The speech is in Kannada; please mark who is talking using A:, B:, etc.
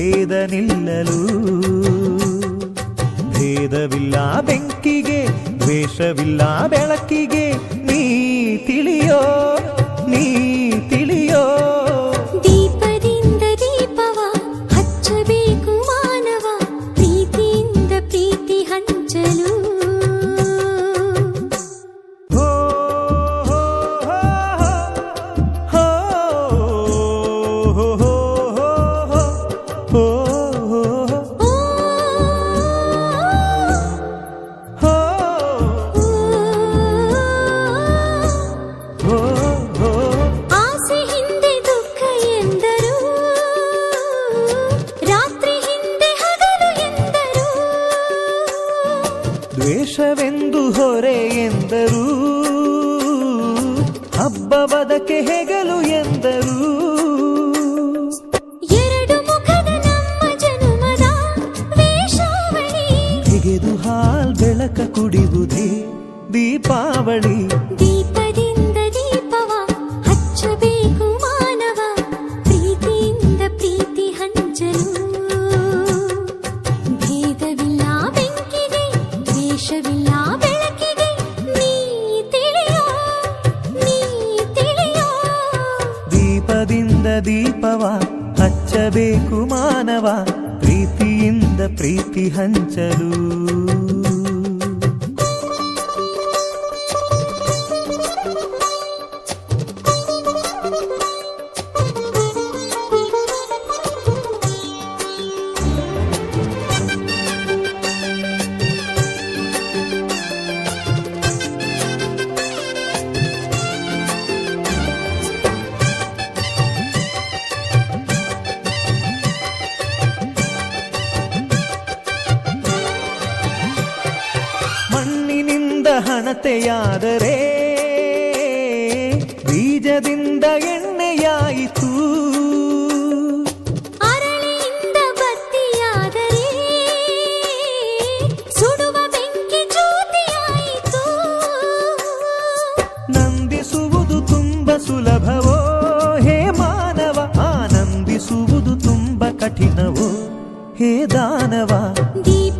A: ಭೇದ ನಿಲ್ಲಲು. ಭೇದವಿಲ್ಲ ಬೆಂಕಿಗೆ ದ್ವೇಷವಿಲ್ಲ ಬೆಳಕಿಗೆ ನೀ ತಿಳಿಯೋ ನೀ
B: ಹೆಗಲು ಎಂದರು. ಎರಡು ಮುಖದ ನಮ್ಮ ಜನುಮದ ವೇಷಾವಳಿ.
A: ತೆಗೆದು ಹಾಲ್ ಬೆಳಕ ಕುಡಿಯುವುದೇ ದೀಪಾವಳಿ.
B: ಪ್ರೀತಿಯಿಂದ ಪ್ರೀತಿ ಹಂಚಲು.
A: ಮಣ್ಣಿನಿಂದ ಹಣತೆಯಾದರೆ ಬೀಜದಿಂದ ಎಣ್ಣೆಯಾಯಿತು.
B: ಅರಳಿಯಿಂದ ಬತ್ತಿಯಾದರೆ ಸುಡುವ ಬೆಂಕಿ ಜ್ಯೋತಿಯಾಯಿತು.
A: ನಂದಿಸುವುದು ತುಂಬ ಸುಲಭವೋ? ಹೇ ಮಾನವ ಆನಂದಿಸುವುದು ತುಂಬ ಕಠಿಣವೋ? ಹೇ ದಾನವ
B: ದೀಪ